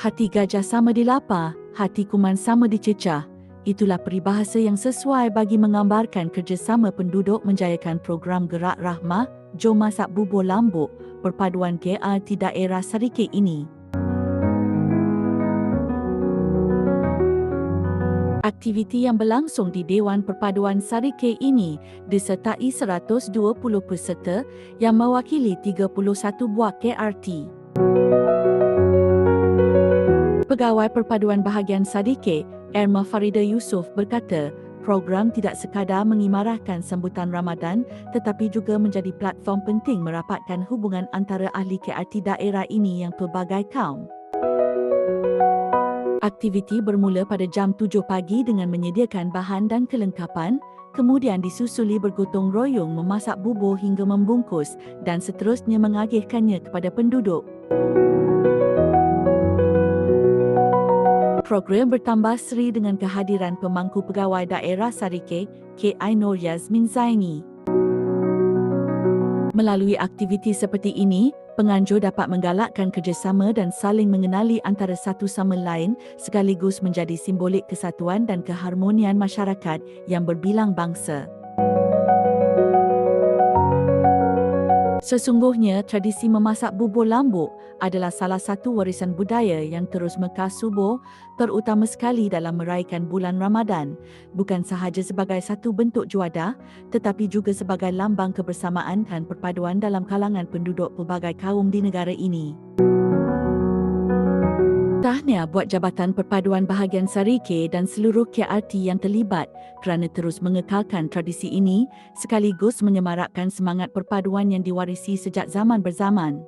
Hati gajah sama dilapar, hati kuman sama dicecah. Itulah peribahasa yang sesuai bagi menggambarkan kerjasama penduduk menjayakan program Gerak Rahmah, Jom Masak Bubur Lambuk, perpaduan KRT daerah Sarikek ini. Aktiviti yang berlangsung di Dewan Perpaduan Sarikek ini disertai 120 peserta yang mewakili 31 buah KRT. Pegawai Perpaduan Bahagian Sarikek, Erma Farida Yusof berkata, program tidak sekadar mengimarahkan sambutan Ramadan tetapi juga menjadi platform penting merapatkan hubungan antara ahli KRT daerah ini yang pelbagai kaum. Aktiviti bermula pada jam 7 pagi dengan menyediakan bahan dan kelengkapan, kemudian disusuli bergotong royong memasak bubur hingga membungkus dan seterusnya mengagihkannya kepada penduduk. Program bertambah seri dengan kehadiran pemangku pegawai daerah Sarike, K.I. Nur Yazmin Zaini. Melalui aktiviti seperti ini, penganjur dapat menggalakkan kerjasama dan saling mengenali antara satu sama lain sekaligus menjadi simbolik kesatuan dan keharmonian masyarakat yang berbilang bangsa. Sesungguhnya, tradisi memasak bubur lambuk adalah salah satu warisan budaya yang terus mekar subur, terutama sekali dalam meraihkan bulan Ramadan, bukan sahaja sebagai satu bentuk juadah, tetapi juga sebagai lambang kebersamaan dan perpaduan dalam kalangan penduduk pelbagai kaum di negara ini. Tahniah buat Jabatan Perpaduan Bahagian Sarike dan seluruh KRT yang terlibat kerana terus mengekalkan tradisi ini sekaligus menyemarakkan semangat perpaduan yang diwarisi sejak zaman berzaman.